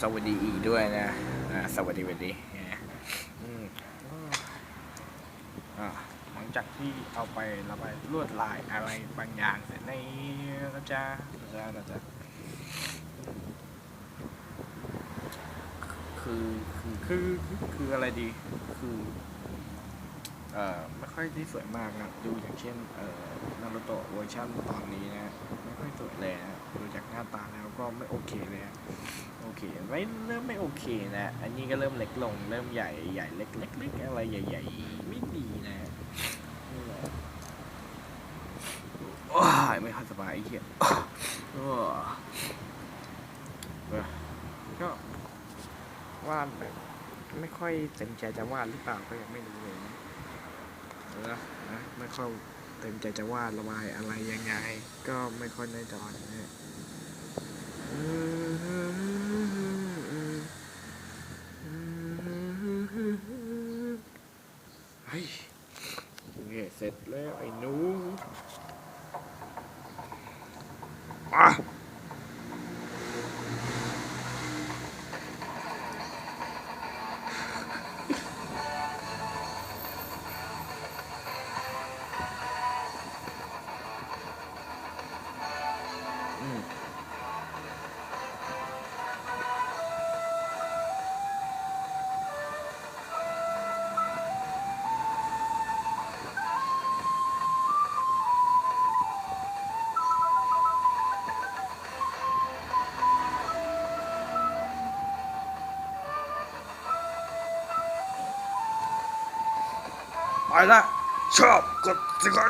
สวัสดีอีกด้วยนะสวัสดีสวัสดีหลังจากที่เอาไประบายลวดลายอะไรบางอย่างเสร็จในนะจ๊ะนะจ๊ะนะจ๊ะคือคือคือคืออะไรดี คือ ไม่ค่อยที่สวยมากนะดูอย่างเช่นนารูโตะเวอร์ชันตอนนี้นะไม่ค่อยสวยเลยนะดูจากหน้าตาแล้วก็ไม่โอเคเลยอะโอเคไม่เริ่มไม่โอเคนะ อันนี้ก็เริ่มเล็กลง เริ่มใหญ่ใหญ่เล็กเล็กเล็กอะไรใหญ่ๆไม่ดีนะโอ้ยไม่ค่อยสบายอ้เหี้ยโอ้ยเออก็วาดแบบไม่ค่อยเต็มใจจะวาดหรือเปล่าก็ยังไม่รู้เลยนะ นะนะไม่ค่อยเต็มใจจะวาดระบายอะไรยังไง ก็ไม่ค่อยแน่ใจนะฮะเฮ้ยโอเคเสร็จแล้วไอ้หนูอะ อืมไปละชอบกดสิครับ